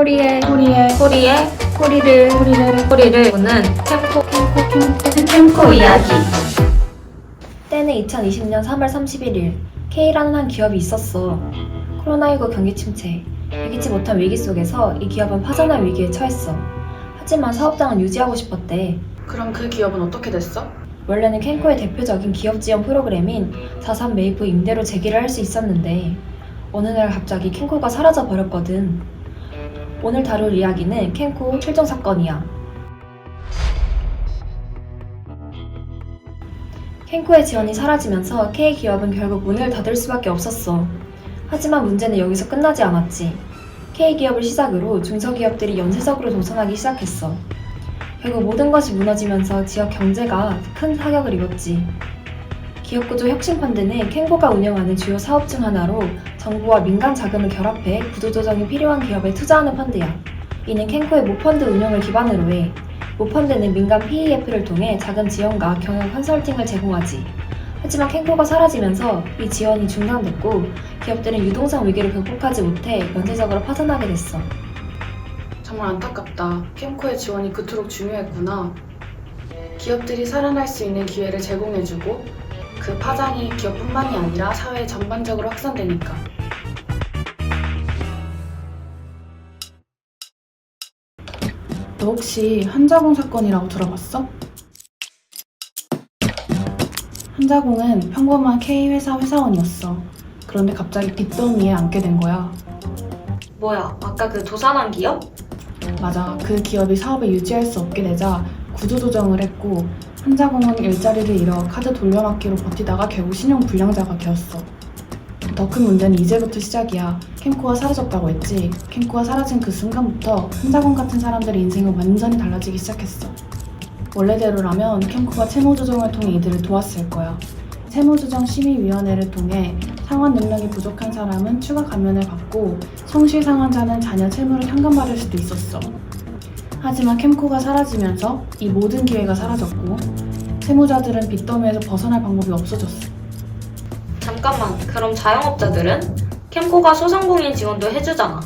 꼬리에 꼬리에 꼬리에 꼬리를 꼬리를 꼬리를 보는 캠코 캠코 이야기 때는 2020년 3월 31일 K라는 한 기업이 있었어. 코로나19 경기 침체, 예기치 못한 위기 속에서 이 기업은 파산할 위기에 처했어. 하지만 사업장은 유지하고 싶었대. 그럼 그 기업은 어떻게 됐어? 원래는 캔코의 대표적인 기업 지원 프로그램인 4.3 메이프 임대로 재기를 할 수 있었는데 어느 날 갑자기 캔코가 사라져 버렸거든. 오늘 다룰 이야기는 캔코 실종 사건이야. 캔코의 지원이 사라지면서 K 기업은 결국 문을 닫을 수밖에 없었어. 하지만 문제는 여기서 끝나지 않았지. K 기업을 시작으로 중소기업들이 연쇄적으로 도산하기 시작했어. 결국 모든 것이 무너지면서 지역 경제가 큰 타격을 입었지. 기업구조 혁신펀드는 캔고가 운영하는 주요 사업 중 하나로 정부와 민간 자금을 결합해 구조조정이 필요한 기업에 투자하는 펀드야. 이는 캔코의 모펀드 운영을 기반으로 해. 모펀드는 민간 PEF를 통해 자금 지원과 경영 컨설팅을 제공하지. 하지만 캔코가 사라지면서 이 지원이 중단됐고 기업들은 유동성 위기를 극복하지 못해 연쇄적으로 파산하게 됐어. 정말 안타깝다. 캠코의 지원이 그토록 중요했구나. 기업들이 살아날 수 있는 기회를 제공해주고 그 파장이 기업뿐만이 아니라 사회 전반적으로 확산되니까. 너 혹시 한자공 사건이라고 들어봤어? 한자공은 평범한 K회사 회사원이었어. 그런데 갑자기 빚더미에 앉게 된 거야. 뭐야, 아까 그 도산한 기업? 맞아. 그 기업이 사업을 유지할 수 없게 되자 구조조정을 했고 한자공은 일자리를 잃어 카드 돌려막기로 버티다가 결국 신용 불량자가 되었어. 더 큰 문제는 이제부터 시작이야. 캠코가 사라졌다고 했지. 캠코가 사라진 그 순간부터 한자공 같은 사람들의 인생은 완전히 달라지기 시작했어. 원래대로라면 캠코가 채무조정을 통해 이들을 도왔을 거야. 채무조정 심의위원회를 통해 상환 능력이 부족한 사람은 추가 감면을 받고 성실 상환자는 자녀 채무를 현금받을 수도 있었어. 하지만 캠코가 사라지면서 이 모든 기회가 사라졌고 채무자들은 빚더미에서 벗어날 방법이 없어졌어. 잠깐만 그럼 자영업자들은 캠코가 소상공인 지원도 해주잖아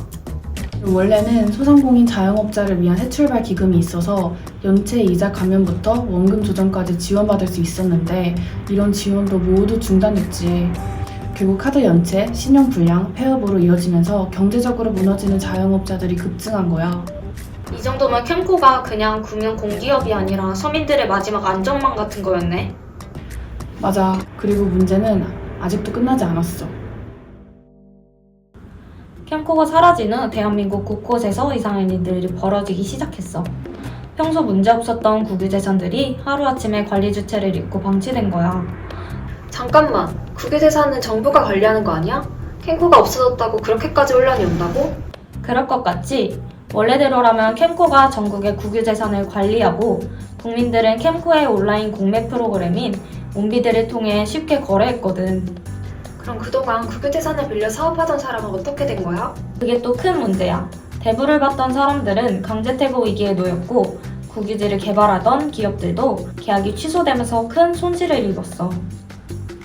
원래는 소상공인 자영업자를 위한 새 출발 기금이 있어서 연체 이자 감면부터 원금 조정까지 지원받을 수 있었는데 이런 지원도 모두 중단됐지. 결국 카드 연체, 신용 불량, 폐업으로 이어지면서 경제적으로 무너지는 자영업자들이 급증한 거야. 이 정도면 캠코가 그냥 금융 공기업이 아니라 서민들의 마지막 안전망 같은 거였네 맞아. 그리고 문제는 아직도 끝나지 않았어. 캠코가 사라진 후 대한민국 곳곳에서 이상한 일들이 벌어지기 시작했어. 평소 문제 없었던 국유 재산들이 하루아침에 관리 주체를 잃고 방치된 거야. 잠깐만, 국유재산은 정부가 관리하는 거 아니야? 캔코가 없어졌다고 그렇게까지 혼란이 온다고? 그럴 것 같지? 원래대로라면 캠코가 전국의 국유재산을 관리하고 국민들은 캠코의 온라인 공매 프로그램인 몬비드를 통해 쉽게 거래했거든. 그럼 그동안 국유재산을 빌려 사업하던 사람은 어떻게 된 거야? 그게 또 큰 문제야. 대부를 받던 사람들은 강제퇴고 위기에 놓였고 국유지를 개발하던 기업들도 계약이 취소되면서 큰 손실을 입었어.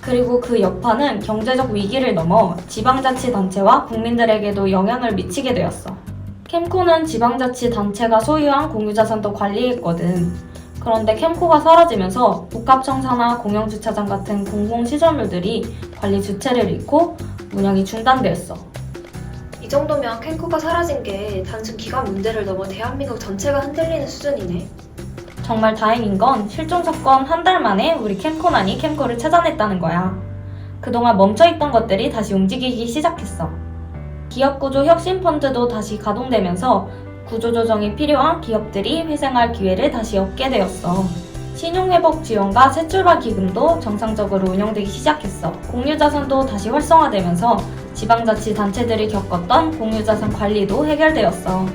그리고 그 여파는 경제적 위기를 넘어 지방자치단체와 국민들에게도 영향을 미치게 되었어. 캠코는 지방자치단체가 소유한 공유자산도 관리했거든. 그런데 캠코가 사라지면서 복합청사나 공영주차장 같은 공공시설물들이 관리 주체를 잃고 운영이 중단되었어. 이 정도면 캔코가 사라진 게 단순 기간 문제를 넘어 대한민국 전체가 흔들리는 수준이네. 정말 다행인 건 실종 사건 한 달 만에 우리 캠코난이 캠코를 찾아냈다는 거야. 그동안 멈춰있던 것들이 다시 움직이기 시작했어. 기업구조 혁신펀드도 다시 가동되면서 구조조정이 필요한 기업들이 회생할 기회를 다시 얻게 되었어. 신용회복 지원과 새출발 기금도 정상적으로 운영되기 시작했어. 공유자산도 다시 활성화되면서 지방자치단체들이 겪었던 공유자산 관리도 해결되었어.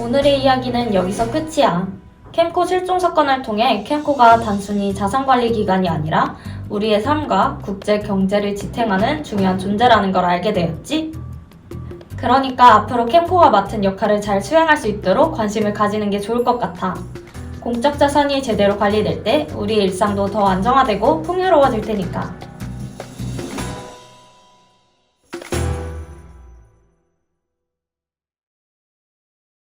오늘의 이야기는 여기서 끝이야. 캠코 실종 사건을 통해 캠코가 단순히 자산 관리 기관이 아니라 우리의 삶과 국제 경제를 지탱하는 중요한 존재라는 걸 알게 되었지. 그러니까 앞으로 캠코가 맡은 역할을 잘 수행할 수 있도록 관심을 가지는 게 좋을 것 같아. 공적 자산이 제대로 관리될 때 우리 일상도 더 안정화되고 풍요로워질 테니까.